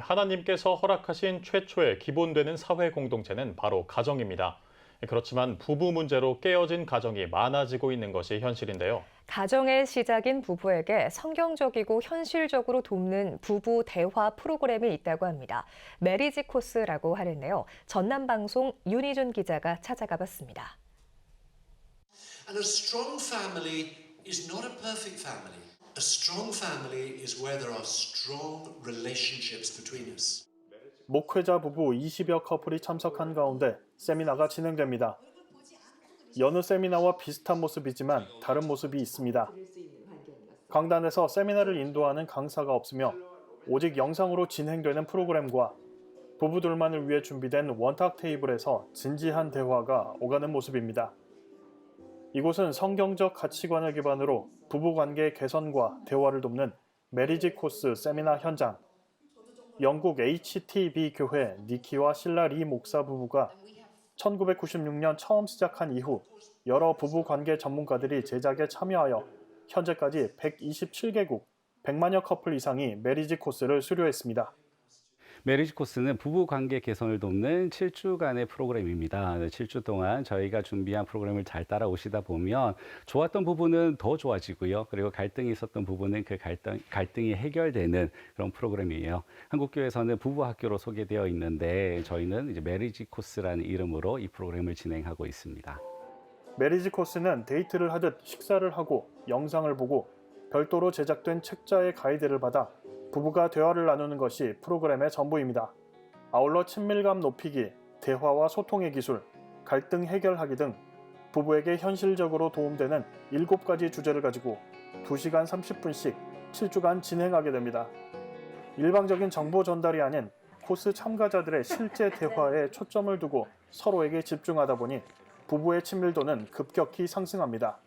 하나님께서 허락하신 최초의 기본되는 사회 공동체는 바로 가정입니다. 그렇지만 부부 문제로 깨어진 가정이 많아지고 있는 것이 현실인데요. 가정의 시작인 부부에게 성경적이고 현실적으로 돕는 부부 대화 프로그램이 있다고 합니다. 메리지 코스라고 하는데요. 전남 방송 윤희준 기자가 찾아가 봤습니다. And a strong family is not a perfect family. A strong family is where there are strong relationships between us. 목회자 부부 20여 커플이 참석한 가운데 세미나가 진행됩니다. 여느 세미나와 비슷한 모습이지만 다른 모습이 있습니다. 강단에서 세미나를 인도하는 강사가 없으며 오직 영상으로 진행되는 프로그램과 부부들만을 위해 준비된 원탁 테이블에서 진지한 대화가 오가는 모습입니다. 이곳은 성경적 가치관을 기반으로 부부관계 개선과 대화를 돕는 메리지 코스 세미나 현장. 영국 HTB 교회 니키와 신라 리 목사 부부가 1996년 처음 시작한 이후 여러 부부 관계 전문가들이 제작에 참여하여 현재까지 127개국 100만여 커플 이상이 메리지 코스를 수료했습니다. 메리지 코스는 부부 관계 개선을 돕는 7주간의 프로그램입니다. 7주 동안 저희가 준비한 프로그램을 잘 따라오시다 보면 좋았던 부분은 더 좋아지고요. 그리고 갈등이 있었던 부분은 그 갈등, 갈등이 해결되는 그런 프로그램이에요. 한국교회에서는 부부 학교로 소개되어 있는데 저희는 이제 메리지 코스라는 이름으로 이 프로그램을 진행하고 있습니다. 메리지 코스는 데이트를 하듯 식사를 하고 영상을 보고 별도로 제작된 책자의 가이드를 받아 부부가 대화를 나누는 것이 프로그램의 전부입니다. 아울러 친밀감 높이기, 대화와 소통의 기술, 갈등 해결하기 등 부부에게 현실적으로 도움되는 7가지 주제를 가지고 2시간 30분씩 7주간 진행하게 됩니다. 일방적인 정보 전달이 아닌 코스 참가자들의 실제 대화에 초점을 두고 서로에게 집중하다 보니 부부의 친밀도는 급격히 상승합니다.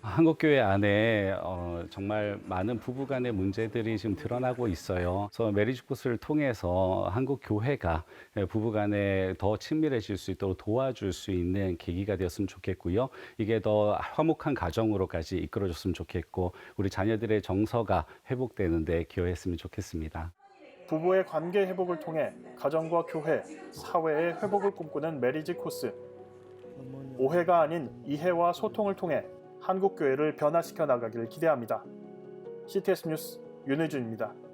한국교회 안에 어, 정말 많은 부부간의 문제들이 지금 드러나고 있어요. 그래서 메리지 코스를 통해서 한국 교회가 부부간에 더 친밀해질 수 있도록 도와줄 수 있는 계기가 되었으면 좋겠고요. 이게 더 화목한 가정으로까지 이끌어줬으면 좋겠고 우리 자녀들의 정서가 회복되는데 기여했으면 좋겠습니다. 부부의 관계 회복을 통해 가정과 교회, 사회의 회복을 꿈꾸는 메리지 코스. 오해가 아닌 이해와 소통을 통해 한국 교회를 변화시켜 나가기를 기대합니다. CTS 뉴스 윤혜준입니다.